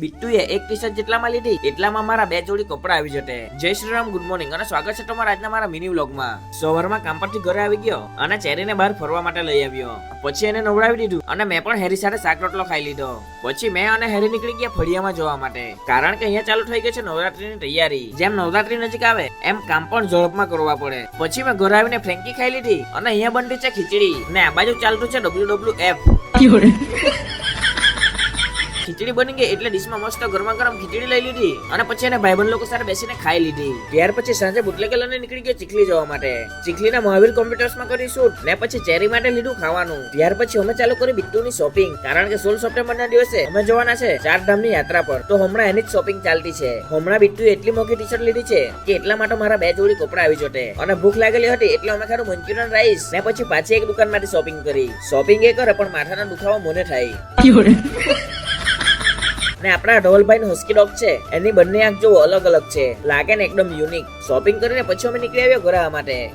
બિટ્ટુએ એક T shirt જેટલામાં લીધી, એટલામાં મારા બે જોડી કપડા આવી જતે જય શ્રી રામ ગુડ મોર્નિંગ અને સ્વાગત છે તમારા આજના મારા મિની વ્લોગમાં સવારમાં કામ પરથી ઘરે આવી ગયો અને ચેરીને બહાર ફરવા માટે લઈ આવ્યો. પછી એને નવડાવી દીધું અને મેં પણ હેરી સાથે શાક રોટલો ખાઈ લીધો. પછી મેં અને હેરી નીકળી ગયા ફળિયામાં જોવા માટે. કારણ કે અહીંયા ચાલુ થઈ ગઈ છે નવરાત્રીની તૈયારી. જેમ નવરાત્રી નજીક આવે, એમ કામ પણ ઝડપમાં કરવા પડે. પછી મેં ઘરે આવીને ફ્રેન્કી ખાઈ લીધી અને અહીંયા બનતી છે ખીચડી. ને આ બાજુ ચાલતું છે ડબલ્યુ ડબલ્યુ એફ ખીચડી બની ગઈ એટલે ડીશમાં મસ્ત ગરમા ગરમ ખીચડી લઈ લીધી. અને પછી એને ભાઈબંધ લોકો સાથે બેસીને ખાઈ લીધી. ત્યાર પછી સાંજે બુટલેગર લઈને નીકળી ગયો ચીખલી જવા માટે. ચીખલીના મહાવીર કોમ્પ્યુટર્સમાં કરી શૂટ ને પછી ચેરી માટે લીધું ખાવાનું. ત્યાર પછી અમે ચાલુ કરી બિટ્ટુની શોપિંગ કારણ કે સોળ સપ્ટેમ્બર ના દિવસે અમે જવાના છે ચાર ધામની યાત્રા પર. તો હમણાં એની જ શોપિંગ ચાલતી છે. હમણાં બિટ્ટુ એટલી મોટી ટી શર્ટ લીધી છે કે એટલા માટે મારા બે જોડી કપડા આવી જોટે અને ભૂખ લાગેલી હતી એટલે અમે ખાધું મંચુરિયન રાઈસ ને પછી પાછી એક દુકાનમાંથી શોપિંગ કરી. શોપિંગ એ કરે પણ માથાના દુખાવા મને થાય. ને આપણા ઢોલભાઈ હસ્કી ડોગ છે. એની બંને આંખ જો અલગ અલગ છે. લાગે ને એકદમ યુનિક શોપિંગ કરીને પછી અમે નીકળી આવ્યા ઘરે માટે.